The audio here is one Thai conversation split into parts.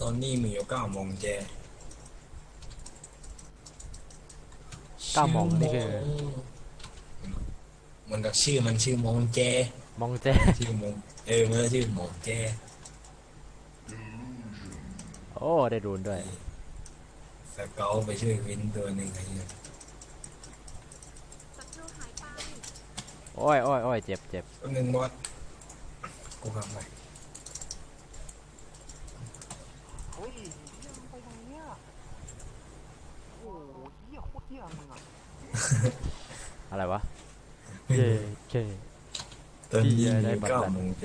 ตอนนี้มีอยู่เก้าโมงแจเก้าโมงนี่คือ มันก็ชื่อมันชื่อโมงแจมองเจชื่อโมงเออมันก็ชื่อโมงแจโอ้ได้รูนด้วยแต่ก็เอาไปช่วยวินตัวหนึ่งไอ้เหี้ยศัตรูหายไป โอ้ยโอ้ยโอ้ยเจ็บเจ็บตัวหนึ่งบอส กูกลับไปเฮ้ยเหี้ยมึงไปไหนเนี่ยโอ้โหเหี้ยโคตรเหี้ยมึงอะอะไรวะเย่เคตอนนี้ที่มีได้อยู่บัตรเก้าแล้วโมงแจ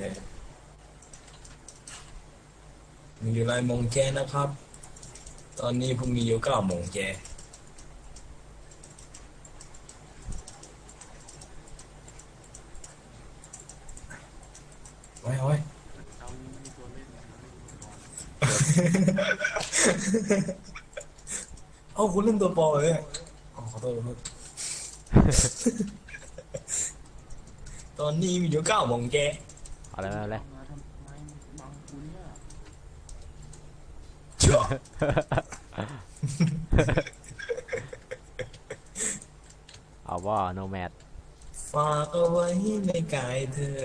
มีอยู่ไรโมงแจนะครับ ตอนนี้ผมมีอยู่เก้าโมงแจไว้ไว้ เอ้าคุณเล่นตัวปอเลยอ๋อขอโทษขอโทษตอนนี้มีอยู่เก้าโมงแกเอาเลยเอาเลยมาทำไมบังคุณเนี่ยชั่วเอาว่าโนแมดฝากเอาไว้ในกายเธอ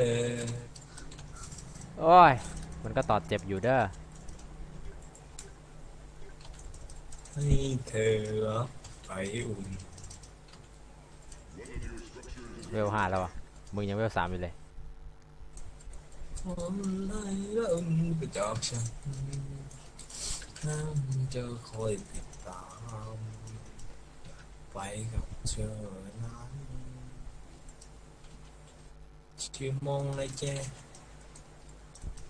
โอ้ย มันก็ตอดเจ็บอยู่เด้อ ให้เธอรับไปอุ่นเวลห้าแล้วอะ มึงยังเวลสามอยู่เลยทำไรแล้วอุ่นไปจับฉันน้ำจะคอยติดตาม ไปกับเธอนั้นชื่อมองเลยแก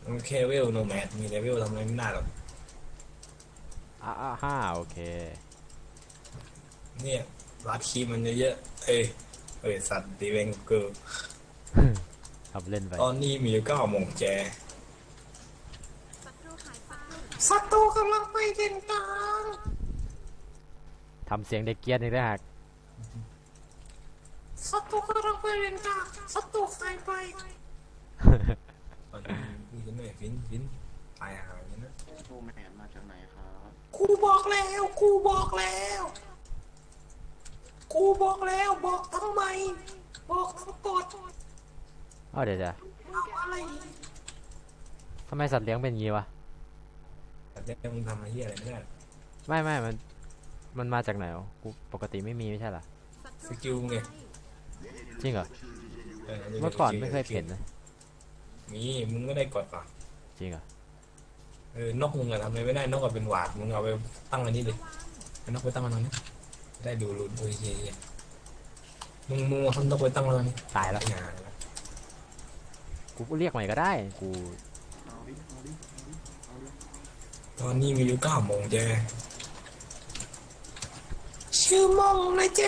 โอเคเวลโนแมดมีเลเวลทำอะไรไม่ได้หรอก อ่าอ่าห้าโอเค เนี่ยรัดคีย์มันเยอะๆเอ้ยเอ้ยสัตว์ตีเวงเกิร์ทำเล่นไปตอนนี้มีอยู่เก้าโมงแจศัตรูหายไปศัตรูกำลังไปเดินกลางทำเสียงเด็กเกรียร์นี่ได้หักศัตรูกำลังไปเดินกลางศัตรูหายไปตอนนี้มีกันหน่อยฟินฟินตายหาอย่างนี้นะโทรแมนมาจากไหนครับ กูบอกแล้วกูบอกแล้วกูบอกแล้วบอกทำไม บอกทั้งกดเอาเดี๋ยวเดี๋ยวเอาอะไรทำไมสัตว์เลี้ยงเป็นอย่างงี้วะ แต่เดี๋ยวมึงทำอะไรเหี้ยอะไรไม่ได้หรอกไม่ไม่มัน มันมาจากไหนวะกูปกติไม่มีไม่ใช่เหรอศัตรูสกิลไงจริงเหรอเออจะป็เมื่อก่อนสลไม่เคยเห็นนะ มีมึงก็ได้กดป่ะจริงเหรอ เออนกมึงอะทำอะไรไม่ได้นกอะเป็นหวาดมึงเอาไปตั้งอันนี้เลยเอานกไปตั้งมันตรงนี้ได้ดูรุนโอ้ยเหี้ยๆมึงมึงเอานกไปตั้งมันตรงนี้ตายแล้วงานกูเรียกใหม่ก็ได้ กูเอาดิเอาดิเอาดิเอาดิตอนนี้มีอยู่เก้าโมงเจชื่อมองเลยเจ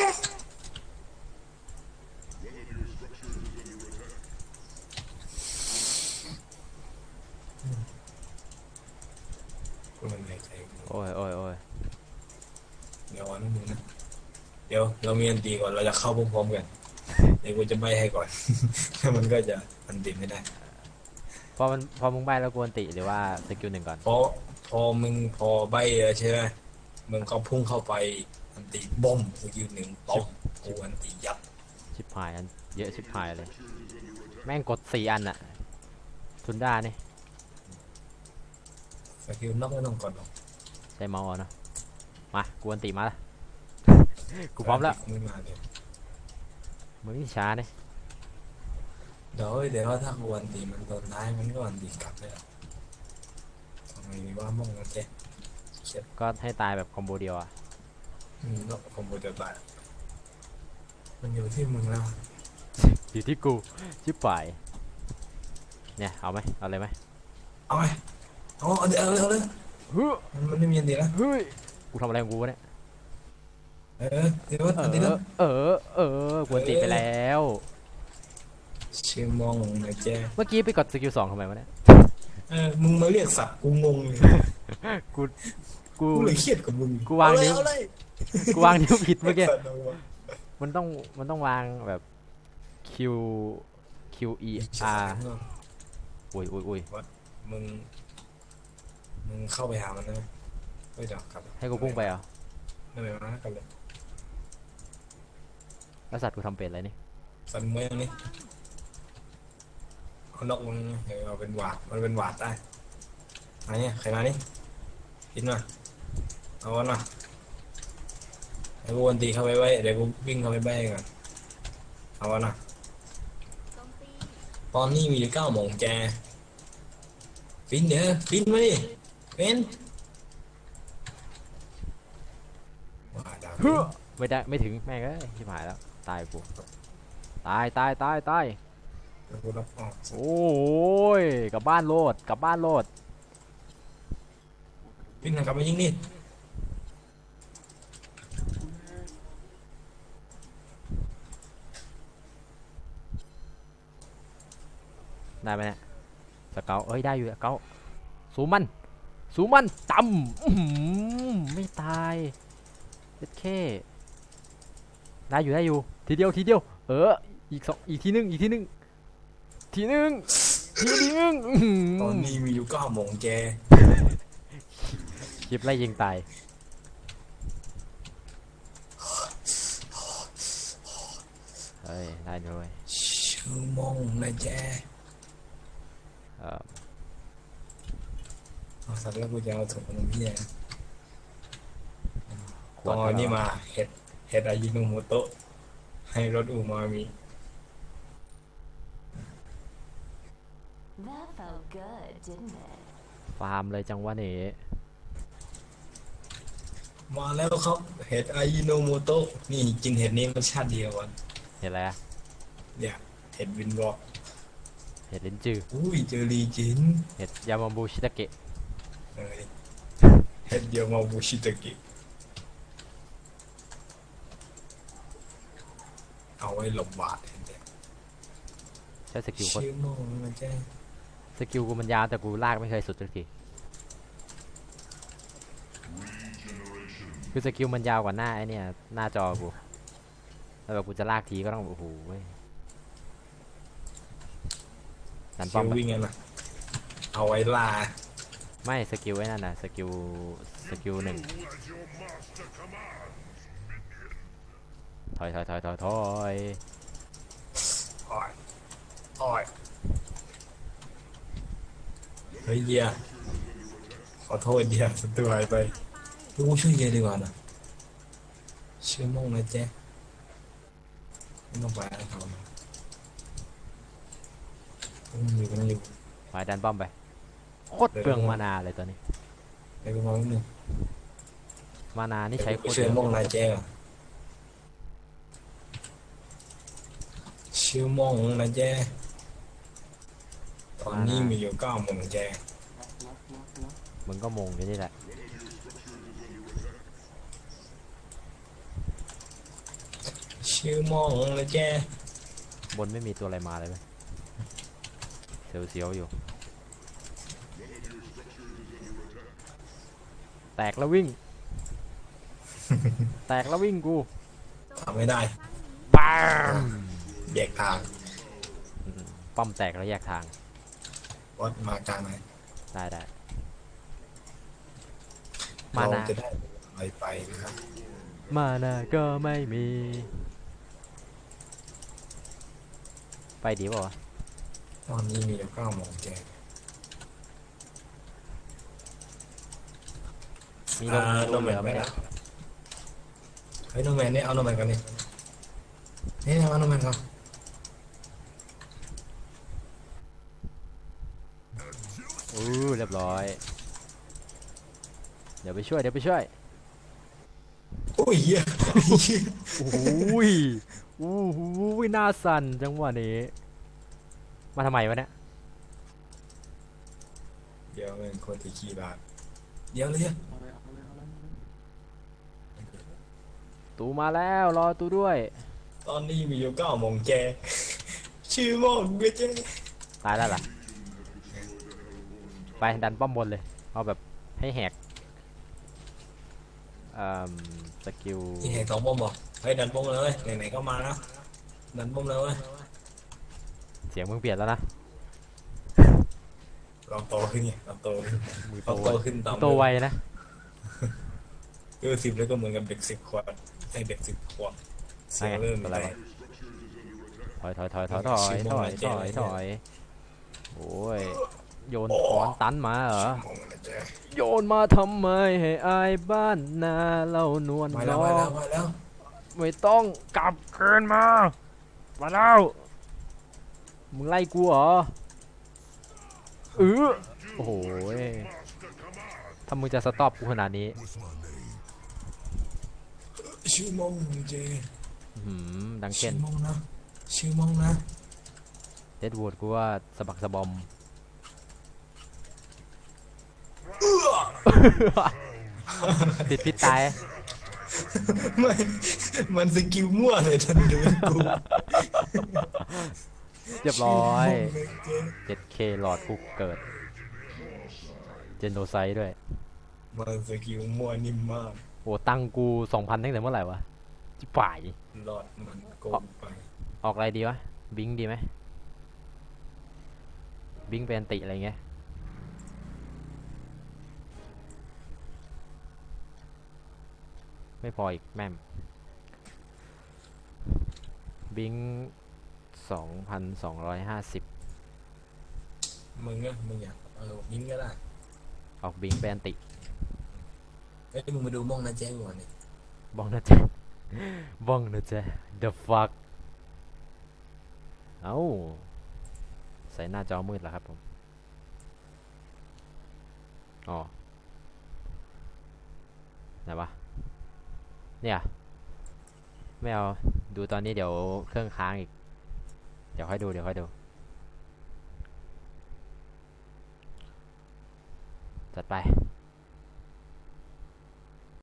กูมันหายใจกู โอ้ยโอ้ยโอ้ย เดี๋ยวนะมึงนะเดี๋ยวเรา มีอันตีก่อนเราจะเข้าพร้อมๆกันเดี๋ยวกูจะใบให้ก่อนถ้ามันก็จะอันตีไม่ได้ พอมันพอมึงใบแล้วกวนติหรือว่าสกิลหนึ่งก่อนพราะพอมึงพอใบแล้วใช่ไหมมึงก็พุ่งเข้าไปอันตีบ้มสกิลหนึ่งป้อมกูอันตียับชิบหายอันเยอะชิบหายเลย แม่งกดสี่อันอะทุนด้านี่สกิลนอกไม่ต้องกดหรอกใช้เมาส์เอาเนอะมากวนติมาละ กูพร้อมแล้วไม่มาเลยมึงนี่ช้าเนี่ยเดี๋ยวเดี๋ยวถ้ากูอันตีมันโดนท้ายมันก็อันตีกลับเลยอะทำไมมีว่าม่องนะเจ๊เช็ดก็ให้ตายแบบคอมโบเดียวอะอืมแล้วผมจะตายมันอยู่ที่มึงแล้วอยู่ที่กูชิบป่ายเนี่ยเอาไหมเอาเลยไหมเอาไปเอาเอาเดี๋ยวเอาเลยเอาเลยเฮ้ยมันมันไม่มีอันตีแล้วเฮ้ยกูทำอะไรของกูวะเนี่ย เออเดี๋ยวเออันตีแล้วอเออ เออกวนติไปแล้ว ชื่อมองนะเจ๊เมื่อกี้ไปกดสกิลสองทำไมวะเนี่ย เออมึงมาเรียกสัตว์กูงงเลยกู กู กูเลยเครียดกับมึงกูวางนิ้ว เอเลยกูวางนิ้วผิดเมื่อกี้สัตว์เอาวะมันต้อง มันต้องวางแบบ Q Q E ใช่ R อุ้ยอุ้ยอุ้ยมึง มึงเข้าไปหามันได้ไหมเฮ้ยเดี๋ยวกลับให้กูพุ่งไปเหรอไม่ไม่มากลับเลย แล้วสัตว์กูทำเป็นอะไรนี่สันเมื่อนี่เอานกมึงเดี๋ยวเอาเป็นหวาดมันเป็นหวาดได้มาเนี่ยใครมานี่กินมาเอาวันมาไอ้กูวันตีเข้าไปไว้เดี๋ยวกูวิ่งเข้าไปใบ้ก่อนเอาวันมาโจมตีตอนนี้มีอยู่เก้าโมงแกฟินเด้อฟินมาดิฟินว่าดาวฟินไม่ได้ไม่ถึงแม่งเอ้ยชิบหายแล้ว ตายกูตายตายตายตายเดี๋ยวกูรับออกโอ้ยกลับบ้านโลดกลับบ้านโลดฟินหันกลับมายิงนี่ได้ไหมเนี่ยสเกาเอ้ยได้อยู่สเกาสูมันสูมันต่ำอื้อหือไม่ตายเจ็ดเคได้อยู่ได้อยู่ ทีเดียวทีเดียว เออ อีกสองอีกทีนึงอีกทีนึงทีนึงทีนึงอื้อหืตอนอนี้มีอยู่เก้าโมงแกคลิปไล่ยิงตาย เฮ้ย ได้ด้วยชั่วโมงนะแกเออเอาสัตว์แล้วกูจะเอาถุงนมเพี้ยขตวดอนนี้เหรมาเห็ดเห็ดอายิโนโมโตะ ให้รสอูมามิ That felt good, didn't it? ฟาร์มเลยจังหวะนี้มาแล้วครับ เห็ดอายิโนโมโตะนี่กินเห็ดนี้มันชาติเดียวกันเห็นอะไรอะเนี่ยเห็ดวินบอกเห็ดลิ้นจืออุ้ยเจอรีจินเห็ดยามาบูชิตาเกะเอ้ยเห็ดเดียวมาบูชิตะกิ เอาไว้หลบบาดเห็นไหมใช้สกิลคนชื่อโมงมันแจ้งสกิลกูมันยาวแต่กูลากไม่เคยสุดสักทีคือสกิลมันยาวกว่าหน้าไอเนี่ยหน้าจอกูแล้วแบบกูจะลากทีก็ต้องโอ้โหเว้ยดันป้อชื่มอไปวิ่งไงล่ะเอาไว้ล่าไม่สกิลไอ้นั่นน่ะสกิลสกิลหนึ่ง ถอยถอยถอยถอยถอยอ้อยอ้อยเฮ้ยเดียขอโทษเดียสตูหายไปหายไปลูกช่วยเดียดีกว่านะชื่อโมงนะแจ๊ไม่ต้องไปแล้วเขาอืมอยู่กันอยู่ไปดันป้อมไปโคตรเปลืองมานาเลยตอนนี้ไปประมาณนึงมานานี่ใช้โคตรชื่เยออะโมงนะแจ๊อะ ชื่อโมงนะแจ๊ตอนนี้มีอยู่เก้าโมงแจ๊ล็อกล็อกล็อกล็อกมึงก็มงอยู่นี่แหละชื่อโมงนะแจ๊บนไม่มีตัวอะไรมาเลยไหมเสียวๆอยู่ แตกแล้ววิ่ง แตกแล้ววิ่งกู ทำไม่ได้ กทางอืมป้อมแตกแล้วแยกทางวัดมากลางไหนได้ได้ มาเรานา จะได้อะไรไปนะครับมานาก็ไม่มี ไปดีป่าวะตอนนี้มีอยู่เก้าโมงแกมีอ่าลโนงแมเหลืนอไหมไม่เนี่ได้ยเฮ้ยโนแมนนี่เอาโนแมนกันนี่นี่เอาโนแมนครับ อู้เรียบร้อย เดี๋ยวไปช่วยเดี๋ยวไปช่วย โอ้ยเหี้ยโอ้โหยโอ้โหยหน้าสั่นจังหวะนี้ มาทำไมวะเนี่ย เดี๋ยวเป็นคนที่ขี้บาดเดี๋ยวเลยอะเอาเลยเอาเลยเอาเลยเอาเลยตูมาแล้วรอตูด้วย ตอนนี้มีอยู่เก้าโมงแก ชื่อโมงเว้ยแจตายแล้วล่ะ ไปดันป้อมบนเลย เอาแบบให้แหกเอ่อสกิลนี่แหกสองป้อมบอกเฮ้ยดันป้อมเลยเว้ยไหนๆก็มาแล้วดันป้อมเลยเว้ยเสียงมึงเปลี่ยนแล้วนะเราโตขึ้นไงเราโตขึ้นมือโตเราโตขึ้นตามโตไวนะเออสิบแล้วก็เหมือนกับเด็กสิบขวบไอเด็กสิบขวบเสียงเริ่มอะไรแตวะกถอยถอยถอยถอยถอยชิถโมอยงถอยอะไรถอยโอ้ย โยนค้อนตันมาเหรอมองนะเจ๊โยนมาทำไมให้อายบ้านนาเล่านวลมาแล้วน้อมาแล้วงมาแล้วไม่ต้องกลับคืนมา มาแล้วมึงไล่กูเหรอเออโอ้โหยถ้ามึงจะสต็อปกูขนาดนี้ชื่อมองเจอื้อหือดังเช่ชื่อนมองนะชื่อมองนะเดดวูดกูว่าสะบักสะบอม ติดพิษตายไม่มันสกิลมั่วเลยทันเดินกูเรียบร้อยชื่มงนะเจ๊ 7K หลอดกูเกิด เจนโดไซด์ด้วย มันสกิลมั่วนิ่มมาก โอ้ตังกู 2,000ตั้งแต่เมื่อไหร่วะจิป่ายหลอดมันโกงไป ออกอะไรดีวะ บิงดีไหมบิงเป็นติอะไรเงี้ย ไม่พออีกแม่มบิงสองพันสองร้อยห้าสิบมึงอะมึงอยากเออยิงก็ได้ออกบิงเป็นติเอ้ยมึงมาดูมองนะเจ๊ก่อนนี่บ้องนะจ๊ะบ้องนะจ๊ะ the fuck เอ้าใส่หน้าจอมืดแล้วครับผม อ๋อ ไหนวะ เนี่ย ไม่เอา ดูตอนนี้เดี๋ยวเครื่องค้างอีก เดี๋ยวค่อยดู เดี๋ยวค่อยดู จัดไป